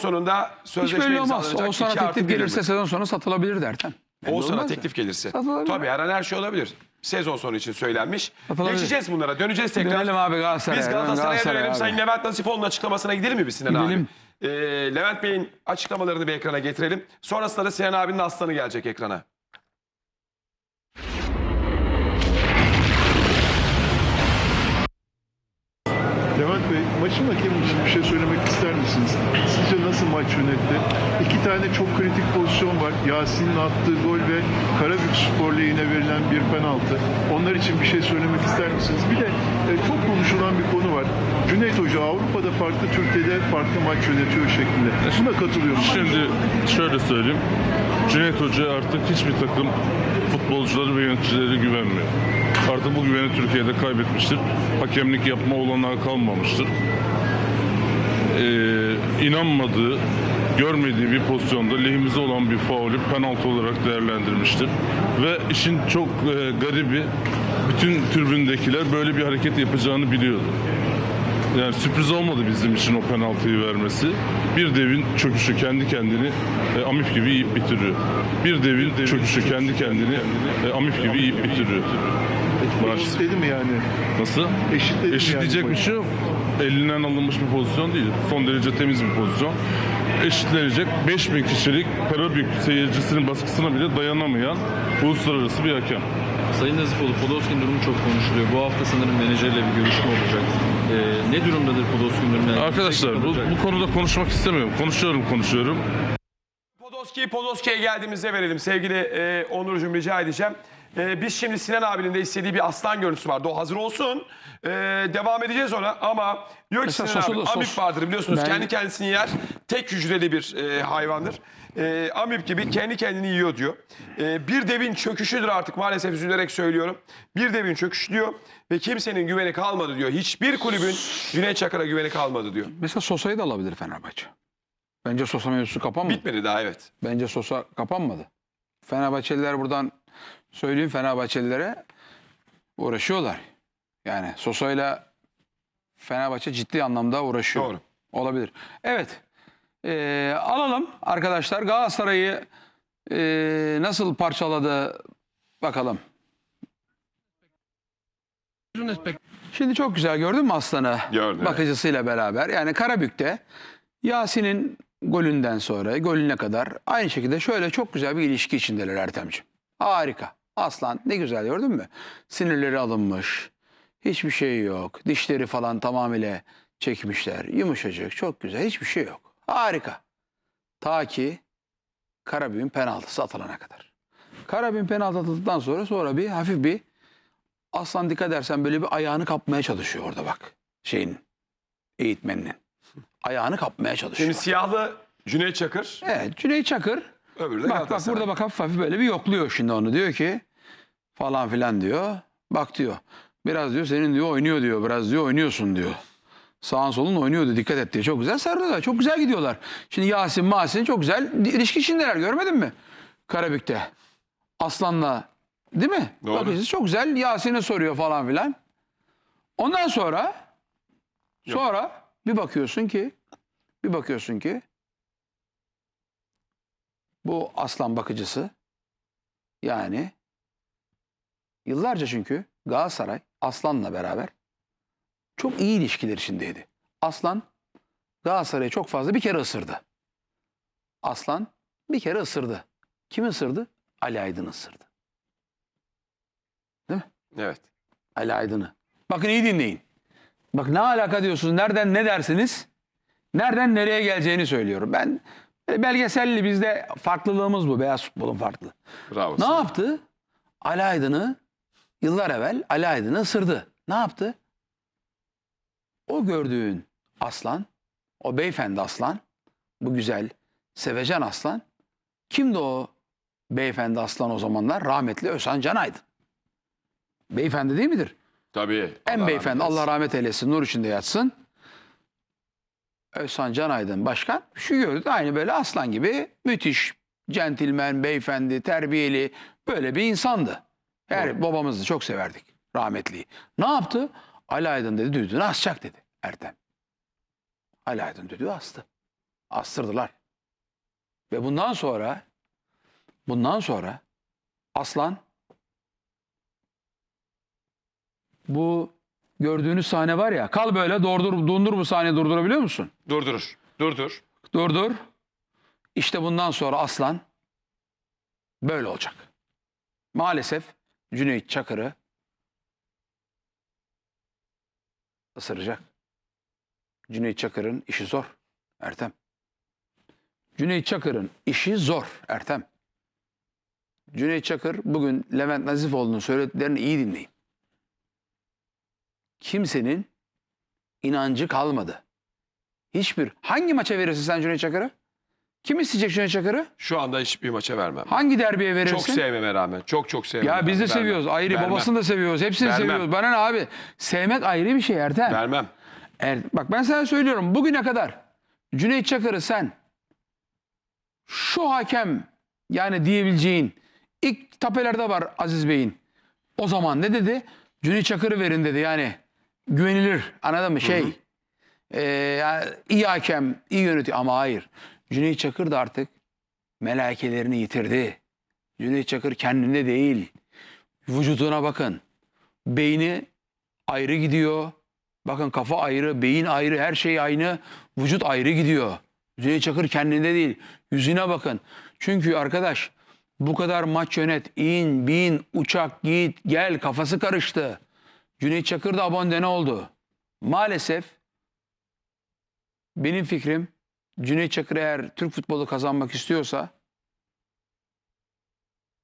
sonunda Hiç sözleşme belli olmaz. imzalanacak. Oğuzhan'a İki artı teklif bir gelirse yıllık. sezon sonu satılabilir derken. Oğuzhan'a olmaz ya. teklif gelirse. Satılabilir. Tabii her an her şey olabilir. Sezon sonu için söylenmiş. Satılabilir. Geçeceğiz bunlara. Döneceğiz tekrar. Dönelim abi Galatasaray'a. Biz Galatasaray'a Galatasaray dönelim. abi. Sayın Levent Nasifoğlu'nun açıklamasına gidelim mi biz Sinan Gidelim. abi? Ee, Levent Bey'in açıklamalarını bir ekrana getirelim. Sonrasında da Sinan abinin aslanı gelecek ekrana. Levent Bey, maçın hakemi için bir şey söylemek ister misiniz? Sizce nasıl maç yönetti? İki tane çok kritik pozisyon var. Yasin'in attığı gol ve Karabük Spor lehine verilen bir penaltı. Onlar için bir şey söylemek ister misiniz? Bir de e, çok konuşulan bir konu var. Cüneyt Hoca Avrupa'da farklı, Türkiye'de farklı maç yönetiyor şeklinde. Buna katılıyor musunuz? Şimdi şöyle söyleyeyim. Cüneyt Hoca artık hiçbir takım futbolcuları ve yöneticileri güvenmiyor. Artık bu güveni Türkiye'de kaybetmiştir. Hakemlik yapma olanağı kalmamıştır. Ee, inanmadığı, görmediği bir pozisyonda lehimize olan bir faulü penaltı olarak değerlendirmiştir. Ve işin çok e, garibi bütün tribündekiler böyle bir hareket yapacağını biliyordu. Yani sürpriz olmadı bizim için o penaltıyı vermesi. Bir devin çöküşü kendi kendini e, Amif gibi yiyip bitiriyor. Bir devin çöküşü kendi kendini e, Amif gibi yiyip bitiriyor. Maç. Eşitledi mi yani? Nasıl? Eşitledi mi Eşitleyecek yani bir şey yok. Elinden alınmış bir pozisyon değil. Son derece temiz bir pozisyon. Eşitlenecek 5000 kişilik Karabük seyircisinin baskısına bile dayanamayan uluslararası bir hakem. Sayın Nazifoğlu, Podolski'nin durumu çok konuşuluyor. Bu hafta sanırım menajerle bir görüşme olacak. Ee, ne durumdadır Podolski'nin durumu? Arkadaşlar bu, bu konuda konuşmak istemiyorum. Konuşuyorum konuşuyorum. Podolski'yi Podolski'ye geldiğimizde verelim. Sevgili e, Onurcuğum rica edeceğim. E, biz şimdi Sinan abinin de istediği bir aslan görüntüsü vardı. O hazır olsun. E, devam edeceğiz ona ama yok ki Mesela Sinan sosu abi. da- sos- Amip vardır biliyorsunuz. Ben- Kendi kendisini yer. Tek hücreli bir e, hayvandır. E, amip gibi kendi kendini yiyor diyor. E, bir devin çöküşüdür artık maalesef üzülerek söylüyorum. Bir devin çöküşü diyor ve kimsenin güveni kalmadı diyor. Hiçbir kulübün Cüneyt Çakır'a güveni kalmadı diyor. Mesela Sosa'yı da alabilir Fenerbahçe. Bence Sosa mevzusu kapanmadı. Bitmedi daha evet. Bence Sosa kapanmadı. Fenerbahçeliler buradan söyleyeyim Fenerbahçelilere uğraşıyorlar. Yani Sosa'yla Fenerbahçe ciddi anlamda uğraşıyor. Doğru. Olabilir. Evet. Ee, alalım arkadaşlar Galatasaray'ı ee, nasıl parçaladı bakalım. Şimdi çok güzel gördün mü Aslan'ı? Gördüm. Bakıcısıyla beraber. Yani Karabük'te Yasin'in golünden sonra golüne kadar aynı şekilde şöyle çok güzel bir ilişki içindeler Ertemciğim. Harika. Aslan ne güzel gördün mü? Sinirleri alınmış. Hiçbir şey yok. Dişleri falan tamamıyla çekmişler. Yumuşacık. Çok güzel. Hiçbir şey yok. Harika. Ta ki Karabük'ün penaltısı atılana kadar. Karabük'ün penaltı atıldıktan sonra sonra bir hafif bir Aslan dikkat edersen böyle bir ayağını kapmaya çalışıyor orada bak. Şeyin eğitmeninin. Ayağını kapmaya çalışıyor. Şimdi siyahlı Cüneyt Çakır. Evet Cüneyt Çakır Öbürü de bak bak burada bak hafif hafif böyle bir yokluyor şimdi onu diyor ki falan filan diyor. Bak diyor biraz diyor senin diyor oynuyor diyor biraz diyor oynuyorsun diyor. Sağın solun oynuyordu dikkat et diyor. Çok güzel sarılıyorlar. Çok güzel gidiyorlar. Şimdi Yasin Masin çok güzel ilişki içindeler görmedin mi? Karabük'te. Aslan'la değil mi? Doğru. Bakın çok güzel Yasin'e soruyor falan filan. Ondan sonra sonra bir bakıyorsun ki bir bakıyorsun ki bu aslan bakıcısı yani yıllarca çünkü Galatasaray Aslan'la beraber çok iyi ilişkiler içindeydi. Aslan Galatasaray'ı çok fazla bir kere ısırdı. Aslan bir kere ısırdı. Kimi ısırdı? Ali Aydın ısırdı. Evet. Ali Aydın'ı. Bakın iyi dinleyin. Bak ne alaka diyorsunuz? Nereden ne dersiniz? Nereden nereye geleceğini söylüyorum. Ben belgeselli bizde farklılığımız bu. Beyaz futbolun farklı. Bravo. Ne sana. yaptı? Ali Aydın'ı yıllar evvel Ali Aydın'ı ısırdı. Ne yaptı? O gördüğün aslan, o beyefendi aslan, bu güzel, sevecen aslan. Kimdi o beyefendi aslan o zamanlar? Rahmetli Özhan Can Aydın. Beyefendi değil midir? Tabii. En Allah beyefendi rahmet Allah rahmet eylesin nur içinde yatsın. Özhan Can Aydın başkan şu gördü aynı böyle aslan gibi müthiş centilmen, beyefendi, terbiyeli böyle bir insandı. Her babamızı çok severdik rahmetliyi. Ne yaptı? Ali Aydın dedi düdüğünü asacak dedi Ertem. Ali Aydın düdüğü astı. Astırdılar. Ve bundan sonra bundan sonra Aslan bu gördüğünüz sahne var ya kal böyle durdur dondur bu sahneyi durdurabiliyor musun? Durdurur. Durdur. Durdur. İşte bundan sonra Aslan böyle olacak. Maalesef Cüneyt Çakır'ı ısıracak. Cüneyt Çakır'ın işi zor Ertem. Cüneyt Çakır'ın işi zor Ertem. Cüneyt Çakır bugün Levent Nazifoğlu'nun söylediklerini iyi dinleyin. Kimsenin inancı kalmadı. Hiçbir. Hangi maça verirsin sen Cüneyt Çakır'ı? Kim isteyecek Cüneyt Çakır'ı? Şu anda hiçbir maça vermem. Hangi derbiye verirsin? Çok sevmeme rağmen. Çok çok sevmeme Ya biz de rağmen. seviyoruz. Vermem. Ayrı Vermem. babasını da seviyoruz. Hepsini Vermem. seviyoruz. Bana ne abi? Sevmek ayrı bir şey Ertem. Vermem. Er, bak ben sana söylüyorum. Bugüne kadar Cüneyt Çakır'ı sen şu hakem yani diyebileceğin ilk tapelerde var Aziz Bey'in. O zaman ne dedi? Cüneyt Çakır'ı verin dedi yani. Güvenilir. Anladın mı? Şey. e, yani iyi hakem, iyi yönetiyor ama hayır. Cüneyt Çakır da artık melekelerini yitirdi. Cüneyt Çakır kendinde değil. Vücuduna bakın. Beyni ayrı gidiyor. Bakın kafa ayrı, beyin ayrı, her şey aynı. Vücut ayrı gidiyor. Cüneyt Çakır kendinde değil. Yüzüne bakın. Çünkü arkadaş bu kadar maç yönet, in, bin, uçak, git, gel kafası karıştı. Cüneyt Çakır da abonde oldu? Maalesef benim fikrim Cüneyt Çakır eğer Türk futbolu kazanmak istiyorsa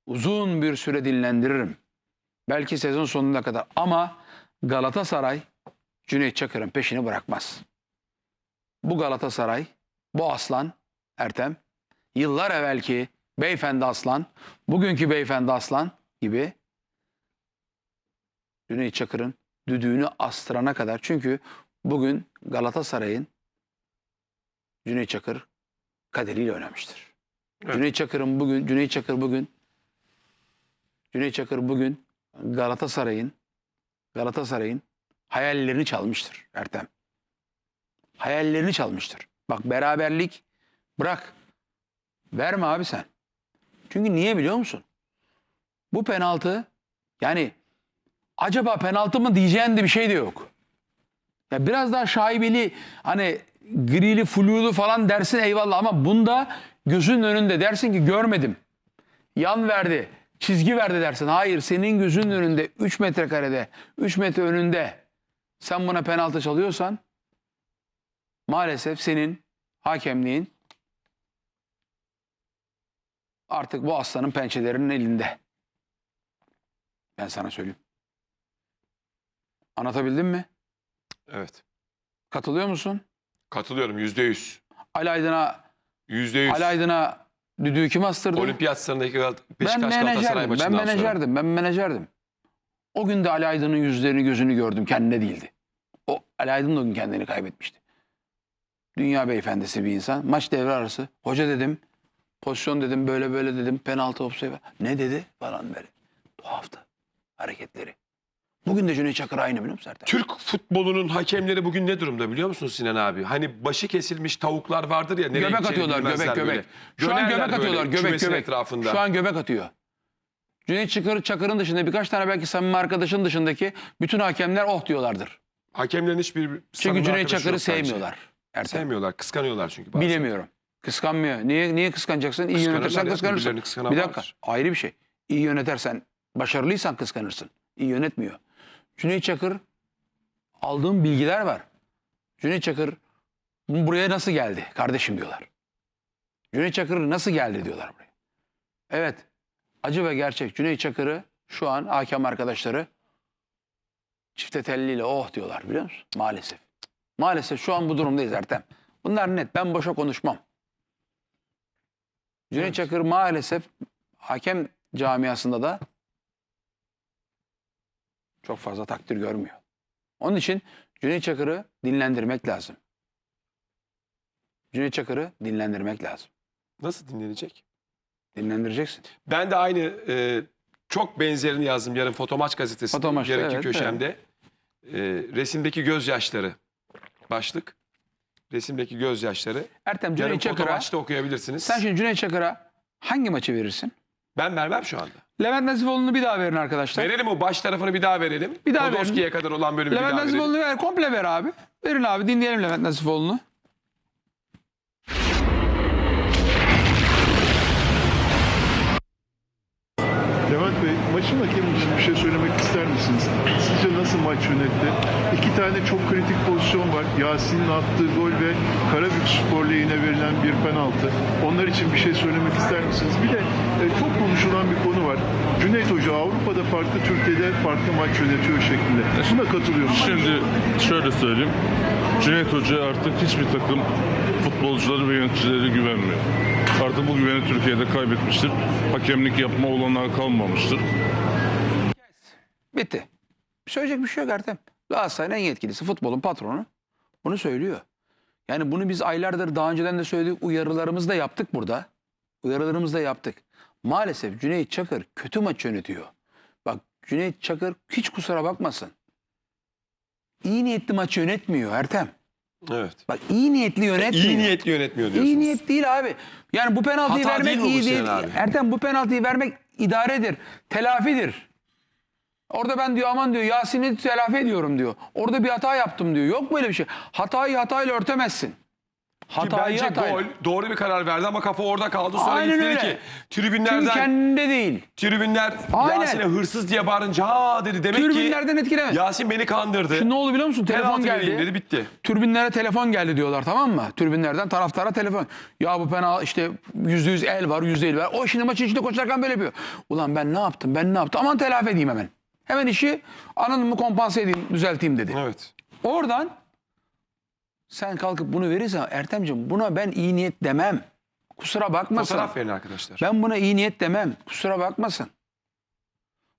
uzun bir süre dinlendiririm. Belki sezon sonuna kadar ama Galatasaray Cüneyt Çakır'ın peşini bırakmaz. Bu Galatasaray, bu aslan Ertem, yıllar evvelki beyefendi aslan, bugünkü beyefendi aslan gibi Cüneyt Çakır'ın düdüğünü astırana kadar. Çünkü bugün Galatasaray'ın Cüneyt Çakır kaderiyle oynamıştır. Evet. Cüneyt Çakır'ın bugün Cüneyt Çakır bugün Cüneyt Çakır bugün Galatasaray'ın Galatasaray'ın hayallerini çalmıştır Ertem. Hayallerini çalmıştır. Bak beraberlik bırak. Verme abi sen. Çünkü niye biliyor musun? Bu penaltı yani acaba penaltı mı diyeceğin de bir şey de yok. Ya biraz daha şaibeli hani grili flulu falan dersin eyvallah ama bunda gözün önünde dersin ki görmedim. Yan verdi, çizgi verdi dersin. Hayır senin gözünün önünde 3 metrekarede, 3 metre önünde sen buna penaltı çalıyorsan maalesef senin hakemliğin artık bu aslanın pençelerinin elinde. Ben sana söyleyeyim. Anlatabildim mi? Evet. Katılıyor musun? Katılıyorum yüzde yüz. Ali Aydın'a Yüzde yüz. Ali Aydın'a düdüğü kim astırdı? Olimpiyat sınırındaki Gal- ben Beşiktaş Galatasaray menajerdim. Ben maçından sonra. menajerdim. Ben menajerdim. O gün de Ali Aydın'ın yüzlerini gözünü gördüm. Kendine değildi. O Ali Aydın da o gün kendini kaybetmişti. Dünya beyefendisi bir insan. Maç devre arası. Hoca dedim. Pozisyon dedim. Böyle böyle dedim. Penaltı offside. Ne dedi? Falan böyle. Tuhaftı. Hareketleri. Bugün de Cüneyt Çakır aynı biliyor musun Ertem? Türk futbolunun hakemleri bugün ne durumda biliyor musun Sinan abi? Hani başı kesilmiş tavuklar vardır ya. nereye Göbek gideceğini atıyorlar göbek bilmezler göbek. böyle. Şu an Dönerler göbek böyle atıyorlar göbek kümesin göbek. etrafında. Şu an göbek atıyor. Cüneyt Çakır, Çakır'ın dışında birkaç tane belki samimi arkadaşın dışındaki bütün hakemler oh diyorlardır. Hakemlerin hiçbir Çünkü samimi Cüneyt arkadaşı Çakır'ı yok bence. sevmiyorlar. Ertem. Sevmiyorlar, kıskanıyorlar çünkü bazen. Bilemiyorum. Kıskanmıyor. Niye niye kıskanacaksın? İyi Kıskanırlar yönetirsen ya, kıskanırsın. birbirlerini kıskanan Bir dakika. vardır. Ayrı bir şey. İyi yönetirsen, başarılıysan kıskanırsın. İyi yönetmiyor. Cüneyt Çakır aldığım bilgiler var. Cüneyt Çakır buraya nasıl geldi kardeşim diyorlar. Cüneyt Çakır nasıl geldi diyorlar buraya. Evet. Acı ve gerçek. Cüneyt Çakır'ı şu an hakem arkadaşları çifte telliyle oh diyorlar biliyor musun? Maalesef. Maalesef şu an bu durumdayız Ertem. Bunlar net. Ben boşa konuşmam. Cüneyt Çakır maalesef hakem camiasında da çok fazla takdir görmüyor. Onun için Cüneyt Çakır'ı dinlendirmek lazım. Cüneyt Çakır'ı dinlendirmek lazım. Nasıl dinlenecek? Dinlendireceksin. Ben de aynı e, çok benzerini yazdım yarın Fotomaç gazetesinde. Fotomaç'ta, yarınki evet, köşemde. E, resimdeki gözyaşları başlık. Resimdeki gözyaşları. Ertem Cüneyt Çakır'a okuyabilirsiniz. sen şimdi Cüneyt Çakır'a hangi maçı verirsin? Ben vermem şu anda. Levent Nasipoğlu'nu bir daha verin arkadaşlar. Verelim o baş tarafını bir daha verelim. Bir daha Podolski'ye kadar olan bölümü bir Levent daha verelim. Nasipoğlu'nu ver. Komple ver abi. Verin abi dinleyelim Levent Nasipoğlu'nu. Levent Bey, maçın hakemi için bir şey söylemek ister misiniz? Sizce nasıl maç yönetti? İki tane çok kritik pozisyon var. Yasin'in attığı gol ve Karabük Spor Lehine verilen bir penaltı. Onlar için bir şey söylemek ister misiniz? Bir de e, çok konuşulan bir konu var. Cüneyt Hoca Avrupa'da farklı, Türkiye'de farklı maç yönetiyor şeklinde. Buna katılıyor musunuz? Şimdi şöyle söyleyeyim. Cüneyt Hoca artık hiçbir takım futbolcuları ve yöneticileri güvenmiyor. Artık bu güveni Türkiye'de kaybetmiştir. Hakemlik yapma olanağı kalmamıştır. Bitti. Söyleyecek bir şey yok Ertem. Galatasaray'ın en yetkilisi, futbolun patronu. Bunu söylüyor. Yani bunu biz aylardır daha önceden de söyledik. Uyarılarımızı da yaptık burada. Uyarılarımızı da yaptık. Maalesef Cüneyt Çakır kötü maç yönetiyor. Bak Cüneyt Çakır hiç kusura bakmasın. İyi niyetli maç yönetmiyor Ertem. Evet. Bak iyi niyetli yönetmiyor. İyi niyetli yönetmiyor diyorsunuz. İyi niyet değil abi. Yani bu penaltıyı Hata vermek değil mi bu iyi değil. Abi? Ertem bu penaltıyı vermek idaredir. Telafidir. Orada ben diyor aman diyor Yasin'i telafi ediyorum diyor. Orada bir hata yaptım diyor. Yok böyle bir şey. Hatayı hatayla örtemezsin. Ki Hatayı bence hatayla. gol doğru bir karar verdi ama kafa orada kaldı. Sonra Aynen öyle. ki Çünkü tribünlerden kendinde değil. tribünler Aynen. Yasin'e hırsız diye bağırınca ha dedi. Demek ki Tribünlerden etkilemez. Yasin beni kandırdı. Şimdi ne oldu biliyor musun? Telefon Penaltı vereyim geldi. dedi bitti. Türbinlere telefon geldi diyorlar tamam mı? Türbinlerden taraftara telefon. Ya bu penal işte yüzde yüz el var yüzde el var. O şimdi maçın içinde koşarken böyle yapıyor. Ulan ben ne yaptım ben ne yaptım? Aman telafi edeyim hemen. Hemen işi anladın mı kompanse edeyim düzelteyim dedi. Evet. Oradan sen kalkıp bunu verirsen Ertemciğim buna ben iyi niyet demem. Kusura bakmasın. Fotoğraf verin arkadaşlar. Ben buna iyi niyet demem. Kusura bakmasın.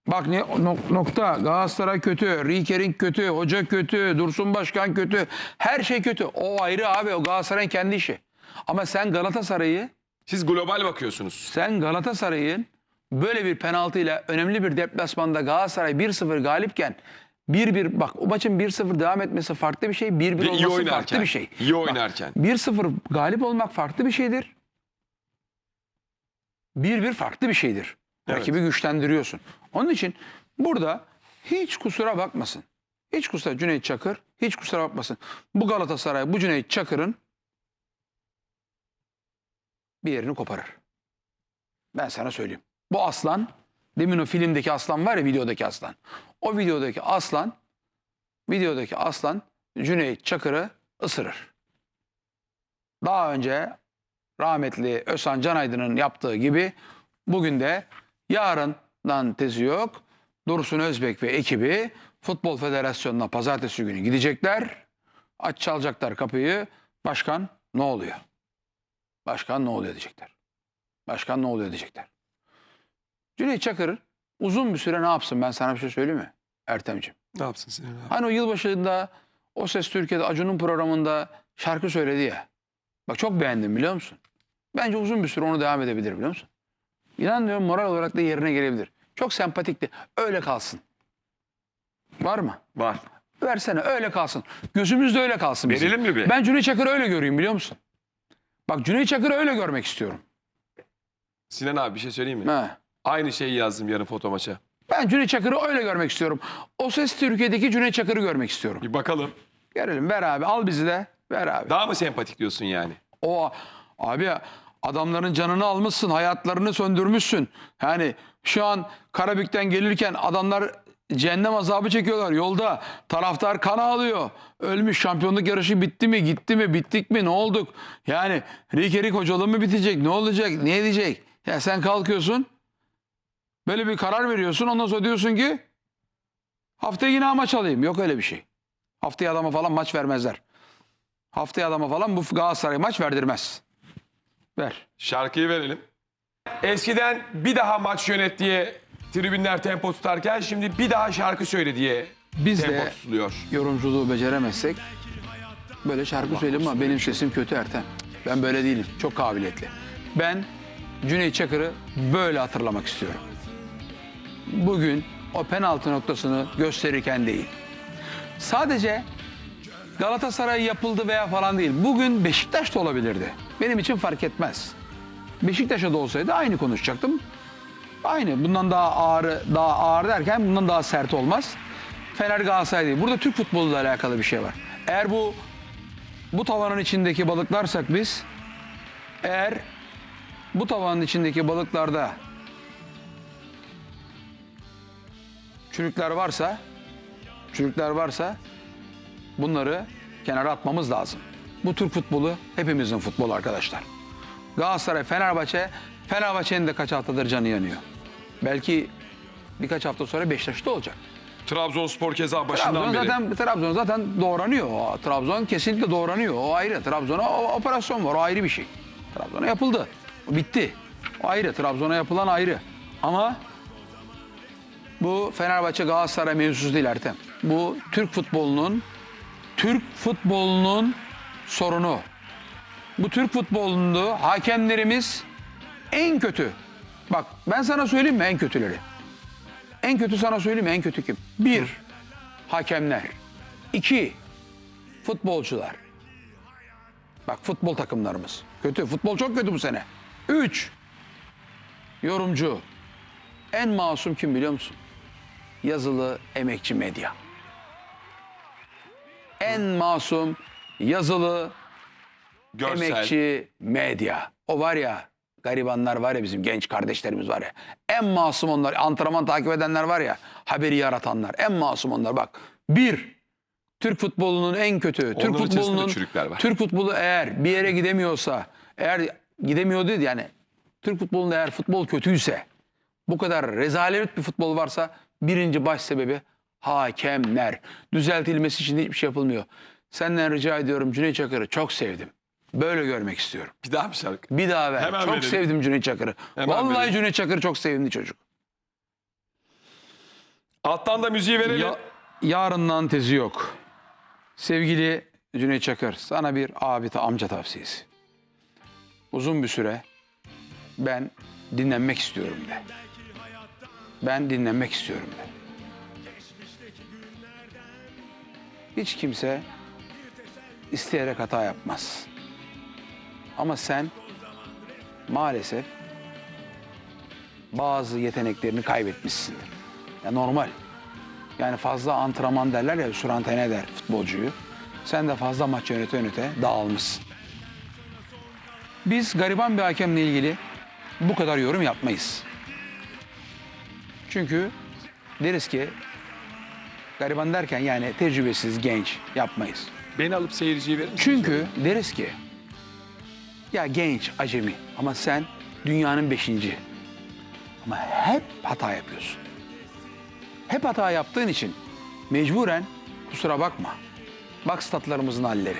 Bak ne nok- nokta. Galatasaray kötü, Rikering kötü, hoca kötü, Dursun Başkan kötü. Her şey kötü. O ayrı abi. O Galatasaray'ın kendi işi. Ama sen Galatasaray'ı, Siz global bakıyorsunuz. sen Galatasaray'ın böyle bir penaltıyla önemli bir deplasmanda Galatasaray 1-0 galipken 1-1 bak o maçın 1-0 devam etmesi farklı bir şey. 1-1 Ve iyi olması oynarken. farklı bir şey. İyi Bak, oynarken. 1-0 galip olmak farklı bir şeydir. 1-1 farklı bir şeydir. Evet. Rakibi güçlendiriyorsun. Onun için burada hiç kusura bakmasın. Hiç kusura Cüneyt Çakır hiç kusura bakmasın. Bu Galatasaray bu Cüneyt Çakır'ın bir yerini koparır. Ben sana söyleyeyim. Bu aslan demin o filmdeki aslan var ya videodaki aslan. O videodaki aslan videodaki aslan Cüneyt Çakır'ı ısırır. Daha önce rahmetli Özhan Canaydın'ın yaptığı gibi bugün de yarından tezi yok. Dursun Özbek ve ekibi Futbol Federasyonu'na pazartesi günü gidecekler. Aç çalacaklar kapıyı. Başkan ne oluyor? Başkan ne oluyor diyecekler. Başkan ne oluyor diyecekler. Cüneyt Çakır uzun bir süre ne yapsın ben sana bir şey söyleyeyim mi? Ertemciğim. Ne yapsın Sinan abi? Hani o yılbaşında O Ses Türkiye'de Acun'un programında şarkı söyledi ya. Bak çok beğendim biliyor musun? Bence uzun bir süre onu devam edebilir biliyor musun? İnan diyorum moral olarak da yerine gelebilir. Çok sempatikti. Öyle kalsın. Var mı? Var. Versene öyle kalsın. Gözümüzde öyle kalsın bizim. Verelim mi bir? Ben Cüneyt Çakır'ı öyle göreyim biliyor musun? Bak Cüneyt Çakır'ı öyle görmek istiyorum. Sinan abi bir şey söyleyeyim mi? Ha. Aynı şeyi yazdım yarın foto maça. Ben Cüneyt Çakır'ı öyle görmek istiyorum. O Ses Türkiye'deki Cüneyt Çakır'ı görmek istiyorum. Bir bakalım. Görelim ver abi al bizi de ver abi. Daha mı sempatik diyorsun yani? O abi adamların canını almışsın, hayatlarını söndürmüşsün. Yani şu an Karabük'ten gelirken adamlar cehennem azabı çekiyorlar yolda. Taraftar kan ağlıyor. Ölmüş şampiyonluk yarışı bitti mi, gitti mi, bittik mi, ne olduk? Yani Rikerik hocalığı mı bitecek, ne olacak, ne edecek? Ya sen kalkıyorsun, böyle bir karar veriyorsun. Ondan sonra diyorsun ki haftaya yine maç alayım. Yok öyle bir şey. Haftaya adama falan maç vermezler. Haftaya adama falan bu Galatasaray maç verdirmez. Ver. Şarkıyı verelim. Eskiden bir daha maç yönet diye tribünler tempo tutarken şimdi bir daha şarkı söyle diye Biz tempo de tutuluyor. yorumculuğu beceremezsek böyle şarkı söyleyeyim ama benim sesim kötü Ertem. Ben böyle değilim. Çok kabiliyetli. Ben Cüneyt Çakır'ı böyle hatırlamak istiyorum. Bugün o penaltı noktasını gösterirken değil. Sadece Galatasaray yapıldı veya falan değil. Bugün Beşiktaş da olabilirdi. Benim için fark etmez. Beşiktaş'a da olsaydı aynı konuşacaktım. Aynı. Bundan daha ağır, daha ağır derken bundan daha sert olmaz. Fener Galatasaray değil. Burada Türk futboluyla alakalı bir şey var. Eğer bu bu tavanın içindeki balıklarsak biz eğer bu tavanın içindeki balıklarda çürükler varsa çürükler varsa bunları kenara atmamız lazım. Bu Türk futbolu hepimizin futbolu arkadaşlar. Galatasaray, Fenerbahçe, Fenerbahçe'nin de kaç haftadır canı yanıyor. Belki birkaç hafta sonra Beşiktaş'ta olacak. Trabzonspor keza başından Trabzon beri. zaten Trabzon zaten doğranıyor. O, Trabzon kesinlikle doğranıyor. O ayrı. Trabzon'a operasyon var. O ayrı bir şey. Trabzon'a yapıldı. O bitti. O ayrı. Trabzon'a yapılan ayrı. Ama bu Fenerbahçe Galatasaray mevzusu değil Ertem. Bu Türk futbolunun Türk futbolunun sorunu. Bu Türk futbolunda hakemlerimiz en kötü. Bak ben sana söyleyeyim mi en kötüleri? En kötü sana söyleyeyim mi en kötü kim? Bir, hakemler. İki, futbolcular. Bak futbol takımlarımız. Kötü. Futbol çok kötü bu sene. Üç, yorumcu. En masum kim biliyor musun? Yazılı emekçi medya. En masum yazılı Görsel. emekçi medya. O var ya garibanlar var ya bizim genç kardeşlerimiz var ya. En masum onlar. Antrenman takip edenler var ya. Haberi yaratanlar. En masum onlar. Bak bir Türk futbolunun en kötü. Türk Onların içerisinde futbolunun. Türk futbolu eğer bir yere gidemiyorsa, eğer gidemiyor değil yani Türk futbolunda eğer futbol kötüyse, bu kadar rezalet bir futbol varsa birinci baş sebebi hakemler. Düzeltilmesi için hiçbir şey yapılmıyor. Senden rica ediyorum Cüneyt Çakır'ı çok sevdim. Böyle görmek istiyorum. Bir daha bir şarkı. Bir daha ver. Hemen çok verelim. sevdim Cüneyt Çakır'ı. Hemen Vallahi verelim. Cüneyt Çakır çok sevimli çocuk. Alttan da müziği verelim. Ya, yarından tezi yok. Sevgili Cüneyt Çakır, sana bir abi ta amca tavsiyesi. Uzun bir süre ben dinlenmek istiyorum de. Ben dinlenmek istiyorum de. Hiç kimse isteyerek hata yapmaz. Ama sen maalesef bazı yeteneklerini kaybetmişsindir. Ya normal. Yani fazla antrenman derler ya sürantene eder futbolcuyu. Sen de fazla maç yönete yönete dağılmışsın. Biz gariban bir hakemle ilgili bu kadar yorum yapmayız. Çünkü deriz ki gariban derken yani tecrübesiz, genç yapmayız. Beni alıp seyirciyi verir misin? Çünkü deriz ki ya genç, acemi ama sen dünyanın beşinci. Ama hep hata yapıyorsun. Hep hata yaptığın için mecburen kusura bakma. Bak statlarımızın halleri.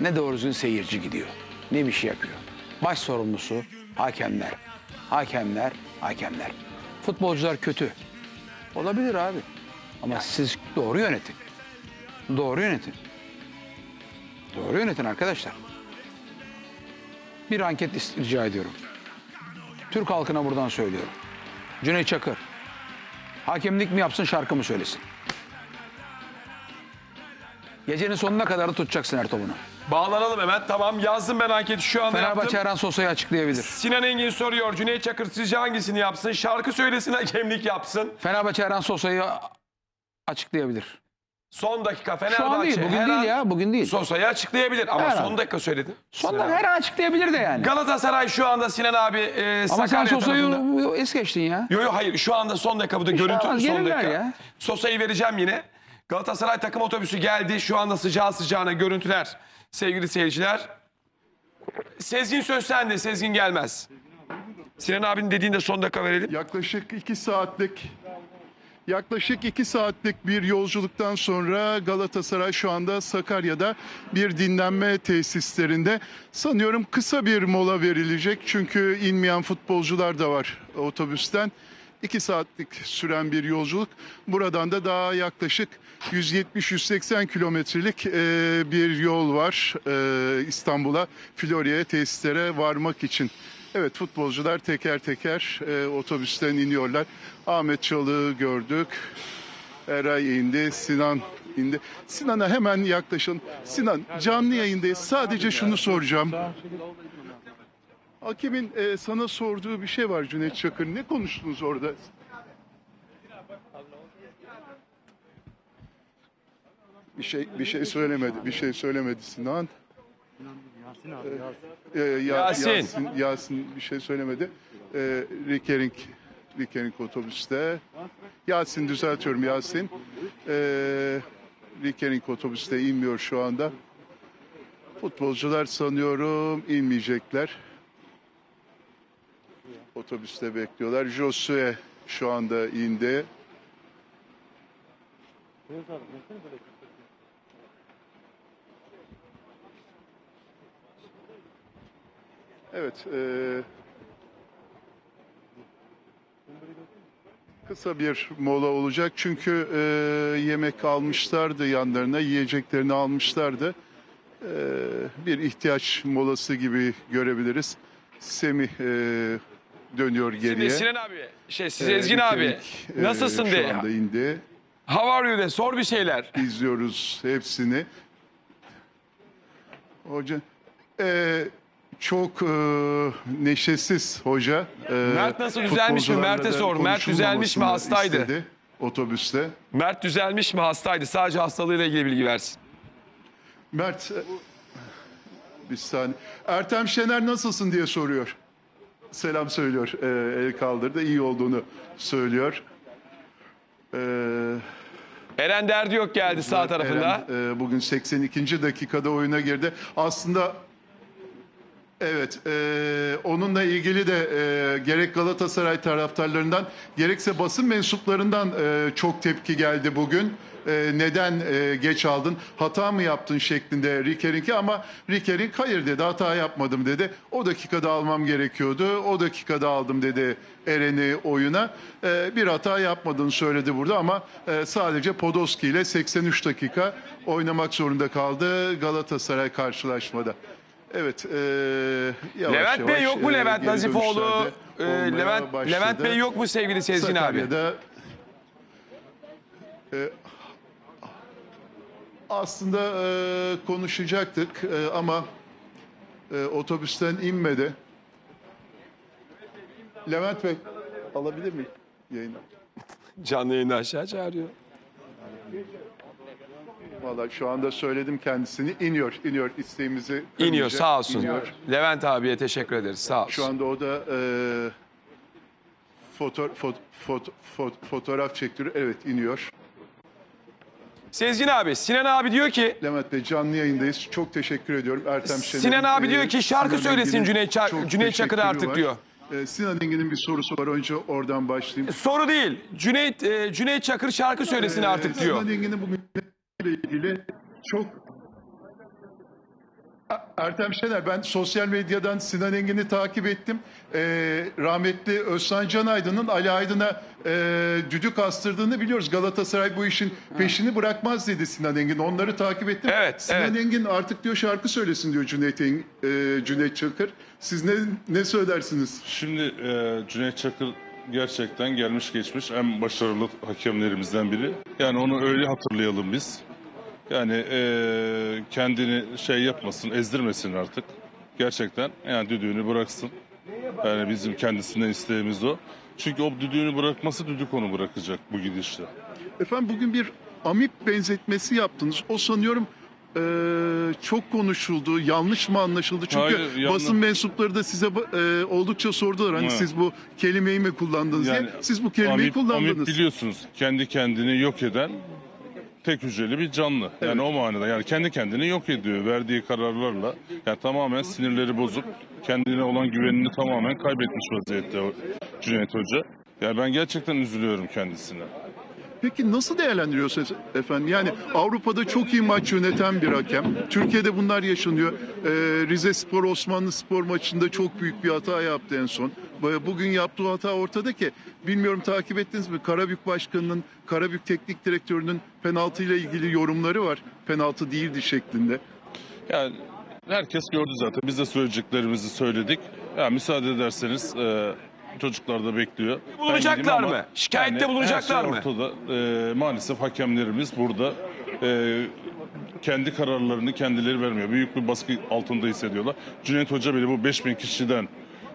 Ne doğru düzgün seyirci gidiyor. Ne bir şey yapıyor. Baş sorumlusu hakemler. Hakemler, hakemler. Futbolcular kötü. Olabilir abi. Ama siz doğru yönetin. Doğru yönetin. Doğru yönetin arkadaşlar. Bir anket rica ediyorum. Türk halkına buradan söylüyorum. Cüneyt Çakır. Hakemlik mi yapsın şarkı mı söylesin? Gecenin sonuna kadar da tutacaksın Ertuğrul'u. Bağlanalım hemen. Tamam yazdım ben anketi şu anda Fenerbahçe yaptım. her an Sosa'yı açıklayabilir. Sinan Engin soruyor. Cüneyt Çakır sizce hangisini yapsın? Şarkı söylesin, hakemlik yapsın. Fenerbahçe her an Sosa'yı açıklayabilir. Son dakika Fenerbahçe. Şu an değil, bugün her değil an ya, bugün değil. Sosa'yı açıklayabilir ama Her son an. dakika söyledin. Sonunda Sinan her an açıklayabilir de yani. Galatasaray şu anda Sinan abi e, Ama sen Sakarya Sosa'yı tarafında. es geçtin ya. Yok yok hayır şu anda son dakika bu da görüntü son gelirler dakika. ya. Sosa'yı vereceğim yine. Galatasaray takım otobüsü geldi. Şu anda sıcağı sıcağına görüntüler. Sevgili seyirciler. Sezgin söz sende. Sezgin gelmez. Sinan abinin dediğinde son dakika verelim. Yaklaşık iki saatlik Yaklaşık iki saatlik bir yolculuktan sonra Galatasaray şu anda Sakarya'da bir dinlenme tesislerinde. Sanıyorum kısa bir mola verilecek çünkü inmeyen futbolcular da var otobüsten. İki saatlik süren bir yolculuk. Buradan da daha yaklaşık 170-180 kilometrelik e, bir yol var e, İstanbul'a, Florya'ya tesislere varmak için. Evet futbolcular teker teker e, otobüsten iniyorlar. Ahmet Çalık'ı gördük. Eray indi. Sinan indi. Sinan'a hemen yaklaşın. Sinan canlı yayındayız. Sadece şunu soracağım. Hakimin e, sana sorduğu bir şey var Cüneyt Çakır. Ne konuştunuz orada? Bir şey bir şey söylemedi. Bir şey söylemedi Sinan. Ee, ya- Yasin. Yasin. Yasin bir şey söylemedi. Ee, Rickering, Rickering otobüste. Yasin düzeltiyorum Yasin. Ee, Rickering otobüste inmiyor şu anda. Futbolcular sanıyorum inmeyecekler. Otobüste bekliyorlar. Josue şu anda indi. Evet. eee, kısa bir mola olacak çünkü eee, yemek almışlardı yanlarına, yiyeceklerini almışlardı. Eee, bir ihtiyaç molası gibi görebiliriz. Semih eee, dönüyor Şimdi geriye. Sinan abi, şey Eee, Sezgin abi Rikerik, eee, nasılsın şu de. anda indi. How are you de sor bir şeyler. izliyoruz hepsini. Hoca eee, çok eee, neşesiz hoca. Eee, Mert nasıl, düzelmiş mi? futbolcularla Mert'e da sor. Mert düzelmiş mi? konuşulmamasını Hastaydı. istedi otobüste. Mert düzelmiş mi? Hastaydı. Sadece hastalığıyla ilgili bilgi versin. Mert e, bir saniye. Ertem Şener nasılsın diye soruyor. Selam söylüyor. Eee, el kaldırdı. iyi olduğunu söylüyor. Eee Eren Derdi yok geldi sağ tarafında. Eren, e, bugün 82. dakikada oyuna girdi. Aslında evet e, onunla ilgili de e, gerek Galatasaray taraftarlarından gerekse basın mensuplarından e, çok tepki geldi bugün. E, neden e, geç aldın? Hata mı yaptın şeklinde Rikering'e ama Rikering hayır dedi hata yapmadım dedi. O dakikada almam gerekiyordu. O dakikada aldım dedi Eren'i oyuna. E, bir hata yapmadığını söyledi burada ama e, sadece Podolski ile 83 dakika oynamak zorunda kaldı Galatasaray karşılaşmada. Evet. E, yavaş Levent Bey yavaş, yok mu e, Levent Nazifoğlu? olmaya Levent, başladı. Levent Bey yok mu sevgili Sezgin abi? E, aslında e, konuşacaktık e, ama e, otobüsten inmedi. Levent Bey alabilir miyim yayına? Canlı yayını aşağı çağırıyor. Vallahi şu anda söyledim kendisini. iniyor, iniyor isteğimizi. İniyor kırmayacak, sağ olsun. iniyor. Levent abiye teşekkür ederiz sağ olsun. Şu anda o da e, foto, foto, foto, foto- fotoğraf çektiriyor. Evet iniyor. Sezgin abi, Sinan abi diyor ki Levent Bey canlı yayındayız. Çok teşekkür ediyorum. Ertem Şener'in, Sinan abi e, diyor ki şarkı Sinan söylesin Engin'in Cüneyt, Ça- çok Cüneyt Çakır teşekkürü artık var. diyor. E, Sinan Engin'in bir sorusu var. Önce oradan başlayayım. Soru değil. Cüneyt e, Cüneyt Çakır şarkı söylesin artık diyor. Sinan Engin'in bugün ile ilgili çok Ertem Şener ben sosyal medyadan Sinan Engin'i takip ettim. Ee, rahmetli Özcan Canaydın'ın Ali Aydın'a e, düdük astırdığını biliyoruz. Galatasaray bu işin peşini bırakmaz dedi Sinan Engin. Onları takip ettim. Evet, Sinan evet. Engin artık diyor şarkı söylesin diyor Cüneyt, Engin, e, Cüneyt Çakır. Siz ne, ne söylersiniz? Şimdi e, Cüneyt Çakır gerçekten gelmiş geçmiş en başarılı hakemlerimizden biri. Yani onu öyle hatırlayalım biz. Yani e, kendini şey yapmasın, ezdirmesin artık. Gerçekten yani düdüğünü bıraksın. Yani bizim kendisinden isteğimiz o. Çünkü o düdüğünü bırakması düdük onu bırakacak bu gidişle. Efendim bugün bir amip benzetmesi yaptınız. O sanıyorum e, çok konuşuldu. Yanlış mı anlaşıldı? Çünkü Hayır, yanlış. basın mensupları da size e, oldukça sordular. Hani Evet. siz bu kelimeyi mi kullandınız Yani diye. Siz bu kelimeyi amip, kullandınız. amip biliyorsunuz kendi kendini yok eden tek hücreli bir canlı. Yani o manada yani kendi kendini yok ediyor verdiği kararlarla. Yani tamamen sinirleri bozup kendine olan güvenini tamamen kaybetmiş vaziyette Cüneyt Hoca. Yani ben gerçekten üzülüyorum kendisine. Peki nasıl değerlendiriyorsunuz efendim? Yani Avrupa'da çok iyi maç yöneten bir hakem. Türkiye'de bunlar yaşanıyor. Ee, Rize Spor Osmanlı Spor maçında çok büyük bir hata yaptı en son. Bugün yaptığı hata ortada ki bilmiyorum takip ettiniz mi? Karabük Başkanı'nın, Karabük Teknik Direktörü'nün penaltı ile ilgili yorumları var. Penaltı değildi şeklinde. Yani herkes gördü zaten. Biz de söyleyeceklerimizi söyledik. Ya müsaade ederseniz e, çocuklar da bekliyor. Bulunacaklar mı? Şikayette her bulunacaklar şey mı? Ortada. E, maalesef hakemlerimiz burada e, kendi kararlarını kendileri vermiyor. Büyük bir baskı altında hissediyorlar. Cüneyt Hoca bile bu 5000 kişiden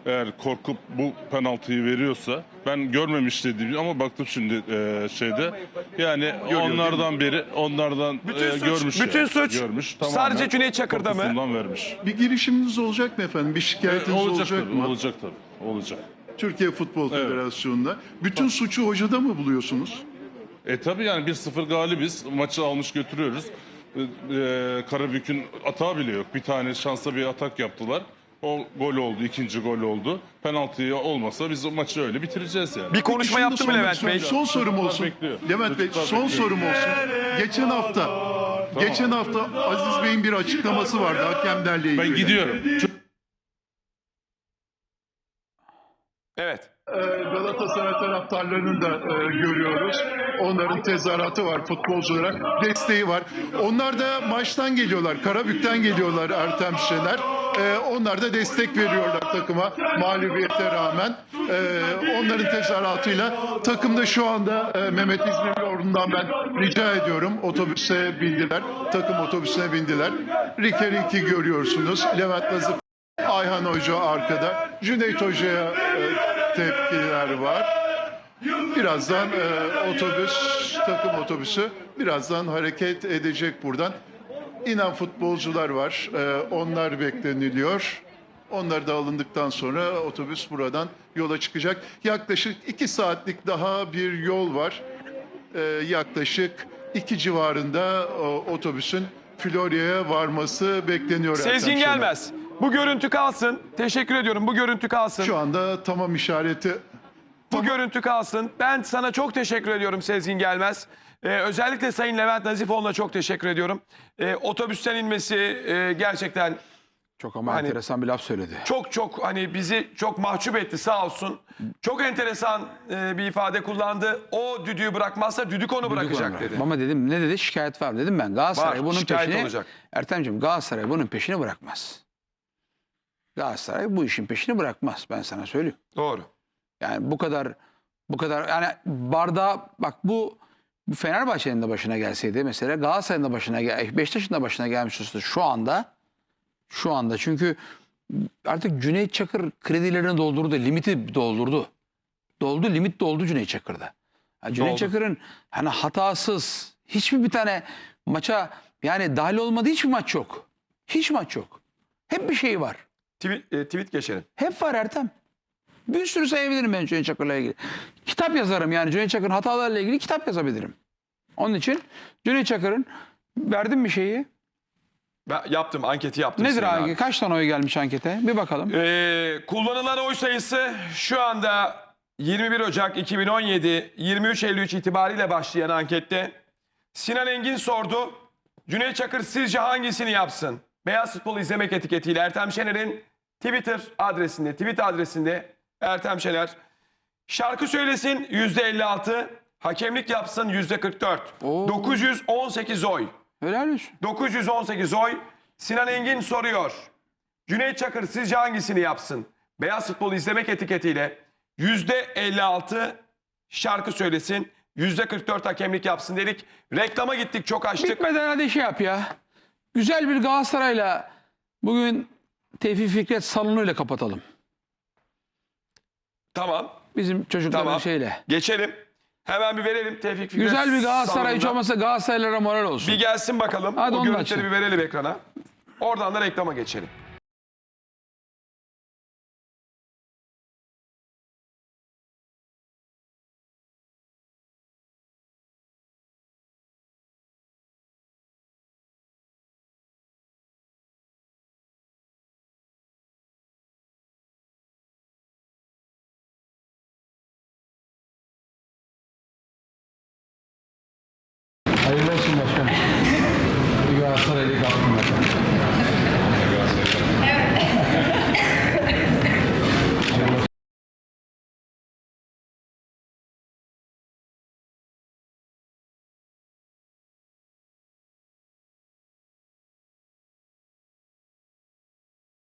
eğer korkup bu penaltıyı veriyorsa ben görmemiş dediğim ama baktım şimdi e, şeyde yani onlardan biri onlardan Bütün e, suç- görmüş bütün yani. suç görmüş, sadece Cüneyt Çakır'da mı? korkusundan vermiş. Bir girişiminiz olacak mı efendim? Bir E, şikayetiniz olacak, olacak tabii, mı? olacak tabii. Olacak. Türkiye Futbol Evet. Federasyonu'nda. Bütün suçu hocada mı buluyorsunuz? E tabii yani 1-0 galibiz. Maçı almış götürüyoruz. E, e, Karabük'ün atağı bile yok. Bir tane şansla bir atak yaptılar. O gol oldu, ikinci gol oldu. Penaltı olmasa biz o maçı öyle bitireceğiz yani. Bir konuşma Şunu da yaptı mı sormak Levent istiyorum. Bey? Son sorum olsun. bekliyor. Levent Bey Çocuklar son bekliyor. sorum olsun. Geçen hafta geçen hafta Aziz Bey'in bir açıklaması vardı hakemlerle ilgili. Ben gidiyorum. Evet. Ee, Galatasaray taraftarlarını da e, görüyoruz. Onların tezahüratı var futbolculara. Desteği var. Onlar da maçtan geliyorlar. Karabük'ten geliyorlar Ertem Şener. Ee, onlar da destek veriyorlar takıma mağlubiyete rağmen. Ee, onların tezahüratıyla takımda şu anda e, Mehmet İzmirlioğlu'ndan ben rica ediyorum. Otobüse bindiler. Takım otobüsüne bindiler. Riker 2 görüyorsunuz. Levent Nazif Ayhan Hoca arkada. Cüneyt Hoca'ya e, tepkiler var. Birazdan e, otobüs, takım otobüsü birazdan hareket edecek buradan. İnan futbolcular var. E, onlar bekleniliyor. Onlar da alındıktan sonra otobüs buradan yola çıkacak. Yaklaşık iki saatlik daha bir yol var. E, yaklaşık iki civarında o, otobüsün Florya'ya varması bekleniyor. Sezgin Ertem Şener. gelmez. Bu görüntü kalsın. Teşekkür ediyorum. Bu görüntü kalsın. Şu anda tamam işareti Bu görüntü kalsın. Ben sana çok teşekkür ediyorum Sezgin Gelmez. Ee, özellikle Sayın Levent Nazifoğlu'na çok teşekkür ediyorum. Ee, otobüsten inmesi e, gerçekten Çok ama Hani- enteresan bir laf söyledi. çok çok hani bizi çok mahcup etti sağ olsun. Çok enteresan e, bir ifade kullandı. O düdüğü bırakmazsa düdük onu bırakacak Düdük dedi. Ama dedim ne dedi şikayet var dedim ben. Galatasaray Var, bunun şikayet peşini olacak. Ertemciğim Galatasaray bunun peşini bırakmaz. Galatasaray bu işin peşini bırakmaz ben sana söyleyeyim. Doğru. Yani bu kadar bu kadar yani bardağı bak bu Fenerbahçe'nin de başına gelseydi mesela Galatasaray'ın da başına gel Beşiktaş'ın da başına gelmiş olsa şu anda şu anda çünkü artık Cüneyt Çakır kredilerini doldurdu, limiti doldurdu. Doldu, limit doldu Cüneyt Çakır'da. Ha, Cüneyt Doldu. Çakır'ın hani hatasız hiçbir bir tane maça yani dahil olmadığı hiçbir maç yok. Hiç maç yok. Hep bir şey var. Tweet, e, tweet geçelim. Hep var Ertem. Bir sürü sayabilirim ben Cüneyt Çakır'la ilgili. Kitap yazarım yani Cüneyt Çakır'ın hatalarıyla ilgili kitap yazabilirim. Onun için Cüneyt Çakır'ın verdim bir şeyi. Ben yaptım anketi yaptım. Nedir abi? Kaç tane oy gelmiş ankete? Bir bakalım. Ee, kullanılan oy sayısı şu anda 21 Ocak 2017 23 53 itibariyle başlayan ankette Sinan Engin sordu. Cüneyt Çakır sizce hangisini yapsın? Beyaz Futbol izlemek etiketiyle Ertem Şener'in Twitter adresinde, tweet adresinde Ertem Şener şarkı söylesin %56, hakemlik yapsın %44. Oo. 918 oy. Helal olsun. 918 oy. Sinan Engin soruyor. Cüneyt Çakır sizce hangisini yapsın? Beyaz futbol izlemek etiketiyle %56 şarkı söylesin. %44 hakemlik yapsın dedik. Reklama gittik çok açtık. Bitmeden hadi şey yap ya. Güzel bir Galatasaray'la bugün Tevfik Fikret salonuyla kapatalım. Tamam. Bizim çocukların Tamam. şeyle. Geçelim. Hemen bir verelim Tevfik Fikret. Güzel bir Galatasaray hiç salonuna. olmasa Galatasaraylılara moral olsun. Bir gelsin bakalım. Hadi o onu da görüntüleri açalım. bir verelim ekrana. Oradan da reklama geçelim.